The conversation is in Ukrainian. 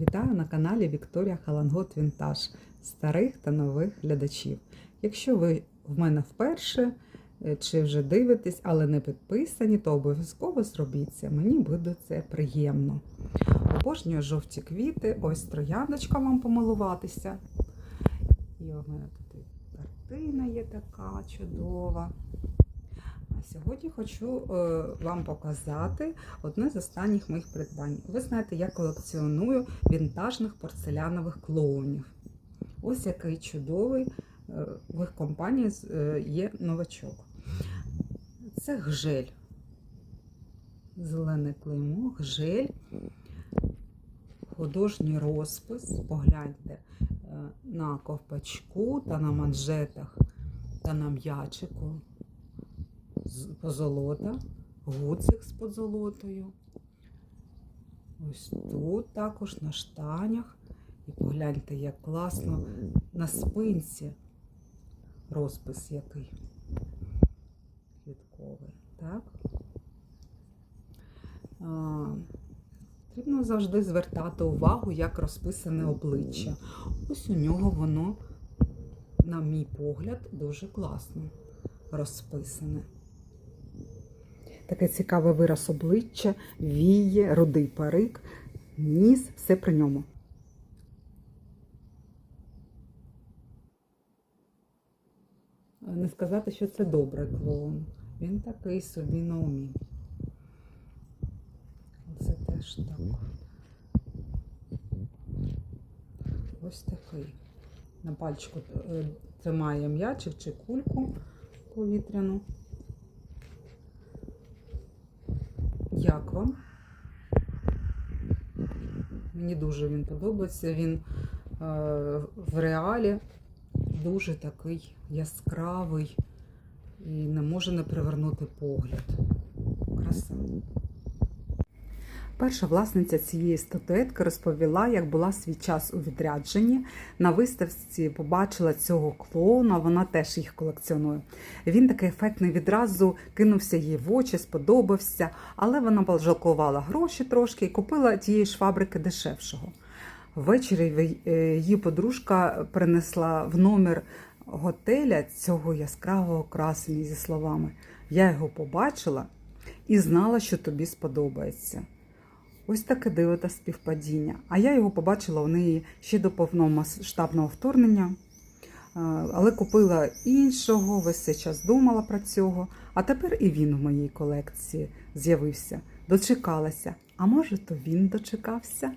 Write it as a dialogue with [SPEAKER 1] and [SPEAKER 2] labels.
[SPEAKER 1] Вітаю на каналі Вікторія Халангот Вінтаж старих та нових глядачів. Якщо ви в мене вперше е, чи вже дивитесь, але не підписані, то обов'язково зробіть це. Мені буде це приємно. Обожнюю жовті квіти, ось трояндочка вам помилуватися. І у мене тут картина є така чудова. Сьогодні хочу е, вам показати одне з останніх моїх придбань. Ви знаєте, я колекціоную вінтажних порцелянових клоунів. Ось який чудовий е, в їх компанії е, є новачок. Це гжель. Зелене клеймо, гжель, художній розпис. Погляньте на ковпачку та на манжетах та на м'ячику позолота, гуцик з позолотою. Ось тут також на штанях. І погляньте, як класно на спинці розпис який квітковий. Так? А, Потрібно завжди звертати увагу, як розписане обличчя. Ось у нього воно, на мій погляд, дуже класно розписане. Такий цікавий вираз обличчя, віє, рудий парик, ніс, все при ньому. Не сказати, що це добрий клоун. Він такий собі на умі. Це теж так. Ось такий. На пальчику е, тримає м'ячик чи кульку повітряну. Як вам? Мені дуже він подобається. Він е, в реалі дуже такий яскравий і не може не привернути погляд. Краса. Перша власниця цієї статуетки розповіла, як була свій час у відрядженні. На виставці побачила цього клоуна, вона теж їх колекціонує. Він такий ефектний відразу кинувся їй в очі, сподобався, але вона пожалкувала гроші трошки і купила тієї ж фабрики дешевшого. Ввечері е, її подружка принесла в номер готеля цього яскравого красення зі словами: Я його побачила і знала, що тобі сподобається. Ось таке диво та співпадіння. А я його побачила у неї ще до повномасштабного вторгнення. Але купила іншого, весь цей час думала про цього. А тепер і він в моїй колекції з'явився. Дочекалася. А може, то він дочекався?